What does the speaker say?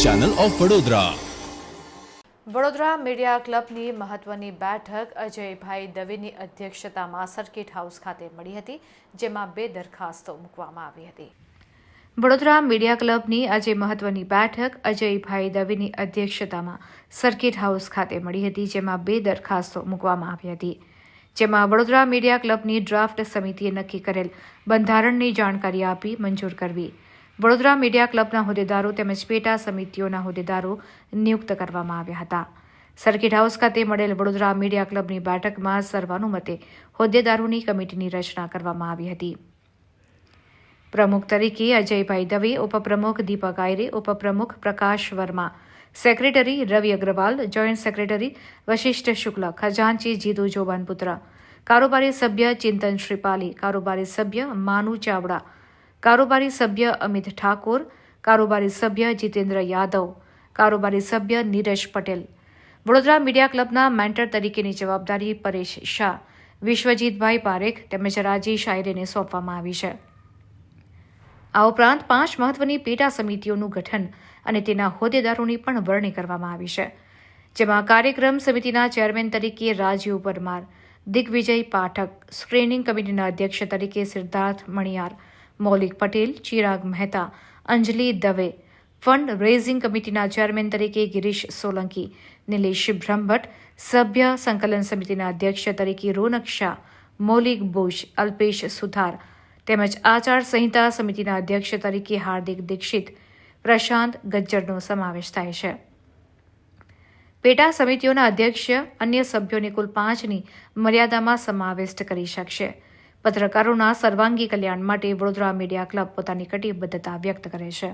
Channel of Vadodara Vadodara media ક્લબની મહત્વની બેઠક અજયભાઈ દવેની અધ્યક્ષતામાં સર્કિટ હાઉસ ખાતે મળી હતી, જેમાં બે દરખાસ્તો મૂકવામાં આવી હતી. વડોદરા મીડિયા ક્લબની આજે મહત્વની બેઠક અજયભાઈ દવેની અધ્યક્ષતામાં સર્કિટ હાઉસ ખાતે મળી હતી, જેમાં બે દરખાસ્તો મૂકવામાં આવી હતી. જેમાં વડોદરા મીડિયા ક્લબની ડ્રાફ્ટ સમિતિએ નક્કી કરેલ બંધારણની જાણકારી આપી મંજૂર કરવી. વડોદરા મીડિયા ક્લબના હોદ્દેદારો તેમજ પેટા સમિતિઓના હોદ્દેદારો નિયુક્ત કરવામાં આવ્યા હતા. સર્કિટ હાઉસ ખાતે મળેલ વડોદરા મીડિયા ક્લબની બેઠકમાં સર્વાનુમતે હોદ્દેદારોની કમિટીની રચના કરવામાં આવી હતી. પ્રમુખ તરીકે અજયભાઈ દવે, ઉપપ્રમુખ દીપક આયરે, ઉપપ્રમુખ Prakash Verma, secretary Ravi Agarwal, joint secretary Vashishtha Shukla ખજાનચી Jitu Jobanputra, કારોબારી સભ્ય ચિંતન શ્રીપાલી, કારોબારી સભ્ય માનુ ચાવડા કારોબારી સભ્ય અમિત ઠાકોર કારોબારી સભ્ય જીતેન્દ્ર યાદવ કારોબારી સભ્ય નીરજ પટેલ વડોદરા મીડિયા ક્લબના મેન્ટર તરીકેની જવાબદારી પરેશ શાહ, વિશ્વજીતભાઈ પારેખ તેમજ રાજેશ આયરેને સોંપવામાં આવી છે. આ ઉપરાંત પાંચ મહત્વની પેટા સમિતિઓનું ગઠન અને તેના હોદ્દેદારોની પણ વરણી કરવામાં આવી છે. જેમાં કાર્યક્રમ સમિતિના ચેરમેન તરીકે રાજીવ પરમાર, દિગ્વિજય પાઠક, સ્ક્રીનિંગ કમિટીના અધ્યક્ષ તરીકે સિદ્ધાર્થ મણિયાર મૌલિક પટેલ, ચિરાગ મહેતા, અંજલિ દવે, ફંડ રેઝિંગ કમિટીના ચેરમેન તરીકે ગિરીશ સોલંકી, નિલેશ બ્રહ્મભટ્ટ, સભ્ય સંકલન સમિતિના અધ્યક્ષ તરીકે રોનક શાહ, મૌલિક બોઝ અલ્પેશ સુથાર, તેમજ આચાર સંહિતા સમિતિના અધ્યક્ષ તરીકે હાર્દિક દીક્ષિત, પ્રશાંત ગજ્જરનો સમાવેશ થાય છે. પેટા સમિતિઓના અધ્યક્ષ અન્ય સભ્યોને કુલ પાંચની મર્યાદામાં સમાવિષ્ટ કરી શકશે. પત્રકારોના સર્વાંગી કલ્યાણ માટે વડોદરા મીડિયા ક્લબ પોતાની કટિબદ્ધતા વ્યક્ત કરે છે.